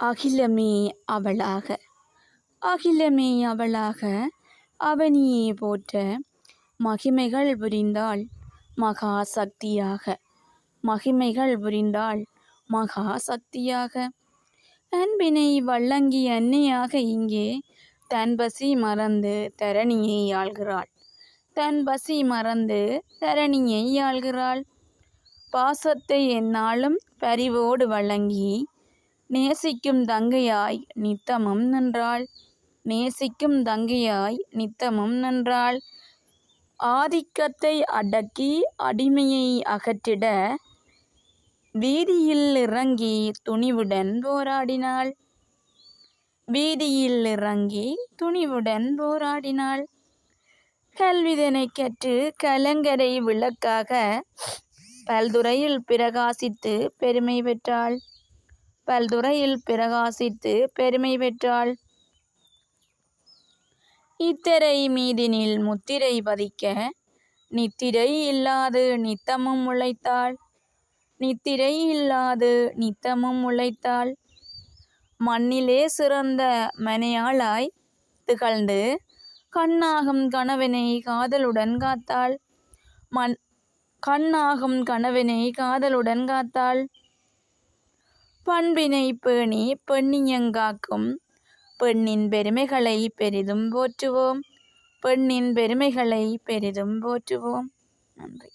அகிலமே அவளாக. அகிலமே அவளாக. அவனியே போற்ற மகிமைகள் புரிந்தாள் மகா சக்தியாக மகிமைகள் புரிந்தாள் மகா சக்தியாக அன்பினை வள்ளங்கி அன்னையாக இங்கே தன் பசி மறந்து தரணியை ஆள்கிறாள். தன் பசி மறந்து தரணியை ஆள்கிறாள். பாசத்தை என்னாலும் பரிவோடு வழங்கி நேசிக்கும் தங்கையாய் நித்தமும் நின்றாள். நேசிக்கும் தங்கையாய் நித்தமும் நின்றாள். ஆதிக்கத்தை அடக்கி அடிமையை அகற்றிட வீதியில் இறங்கி துணிவுடன் போராடினாள். வீதியில் இறங்கி துணிவுடன் போராடினாள். கல்விதனை கற்று கலங்கரை விளக்காக பல்துறையில் பிரகாசித்து பெருமை பெற்றாள். பல்துறையில் பிரகாசித்து பெருமை பெற்றாள். இத்திரை மீதினில் முத்திரை பதிக்க நித்திரை இல்லாது நித்தமும் உழைத்தாள். நித்திரை இல்லாது நித்தமும் உழைத்தாள். மண்ணிலே சிறந்த மனையாளாய் திகழ்ந்து கண்ணாகும் கணவனை காதலுடன் காத்தாள். மண் கண்ணாகும் கணவனை காதலுடன் காத்தாள். பண்பினை பேணி பெண்ணியங்காக்கும் பெண்ணின் பெருமைகளை பெரிதும் போற்றுவோம். பெண்ணின் பெருமைகளை பெரிதும் போற்றுவோம். நன்றி.